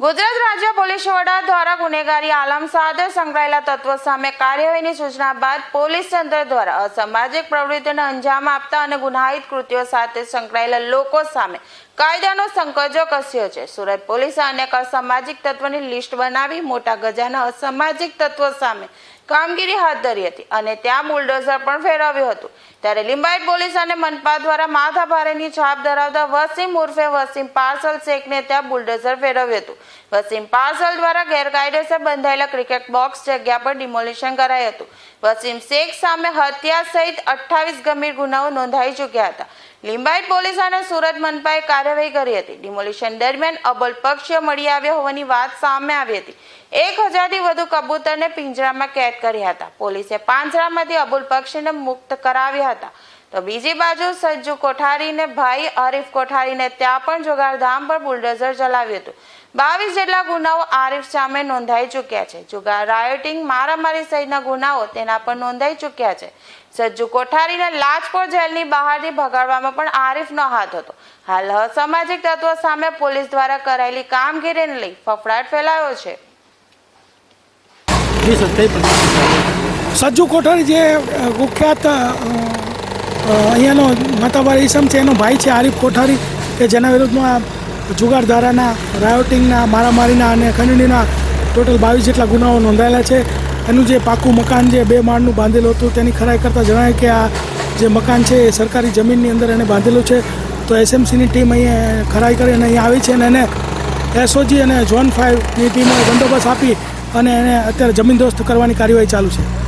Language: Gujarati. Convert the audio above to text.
પોલીસ વડા દ્વારા ગુનેગારી આલમ સાથે સંકળાયેલા તત્વો સામે કાર્યવાહીની સૂચના બાદ પોલીસ તંત્ર દ્વારા અસામાજિક પ્રવૃત્તિઓને અંજામ આપતા અને ગુનાહિત કૃત્યો સાથે સંકળાયેલા લોકો સામે કાયદાનો સંકજો કસ્યો છે. સુરત પોલીસે અનેક અસામાજિક તત્વોની લિસ્ટ બનાવી મોટા ગજાના અસામાજિક તત્વો સામે કામગીરી હાથ ધરી હતી અને ત્યાં બુલડોઝર પણ ફેરવ્યું હતું. ત્યારે લિંબાયત પોલીસ અને મનપા દ્વારા માથાભારેની છાપ ધરાવતા વસીમ ઉર્ફે વસીમ પાર્સલ શેખને ત્યાં બુલડોઝર ફેરવ્યું હતું. વસીમ પાર્સલ દ્વારા ગેરકાયદેસર બંધાયેલા ક્રિકેટ બોક્સ જગ્યા પર ડિમોલિશન કરાયું હતું. વસીમ શેખ સામે હત્યા સહિત અઠ્ઠાવીસ ગંભીર ગુનાઓ નોંધાઈ ચૂક્યા હતા. લિંબાયત પોલીસ અને સુરત મનપાએ કાર્યવાહી કરી હતી. ડિમોલિશન દરમિયાન અબલ પક્ષીઓ મળી આવ્યા હોવાની વાત સામે આવી હતી. એક હજારથી વધુ કબૂતરને પિંજરામાં કેદ કર્યા હતા. પોલીસે પાંજરામાંથી અબુલ પક્ષીને મુક્ત કરાવ્યા હતા. તો બીજી બાજુ સજ્જુ કોઠારીને ભાઈ આરીફ કોઠારીને ત્યાં પણ જુગારધામ પર બુલડોઝર ચલાવ્યું હતું. બાવીસ જેટલા ગુનાઓ આરીફ સામે નોંધાઈ ચૂક્યા છે. જુગાર રાયોટિંગ મારામારી સહિતના ગુનાઓ તેના પર નોંધાઈ ચૂક્યા છે. સજ્જુ કોઠારીને લાજપોર જેલની બહારથી ભગાડવામાં પણ આરીફનો હાથ હતો. હાલ અસામાજિક તત્વો સામે પોલીસ દ્વારા કરાયેલી કામગીરીને લઈ ફફડાટ ફેલાયો છે. જી સર સજ્જુ કોઠારી જે કુખ્યાત અહીંયાનો માતાબાર ઈસમ છે, એનો ભાઈ છે આરીફ કોઠારી, કે જેના વિરુદ્ધમાં જુગારધારાના રાયોટિંગના, મારામારીના અને ખંડણીના ટોટલ બાવીસ જેટલા ગુનાઓ નોંધાયેલા છે. એનું જે પાકું મકાન જે બે માળનું બાંધેલું હતું, તેની ખરાઈ કરતાં જણાય કે આ જે મકાન છે એ સરકારી જમીનની અંદર એને બાંધેલું છે. તો એસએમસીની ટીમ અહીંયા ખરાઈ કરી અને અહીંયા આવી છે અને એને એસઓજી અને ઝોન ફાઇવની ટીમોએ બંદોબસ્ત આપી અને એને અત્યારે જમીનદોસ્ત કરવાની કાર્યવાહી ચાલુ છે.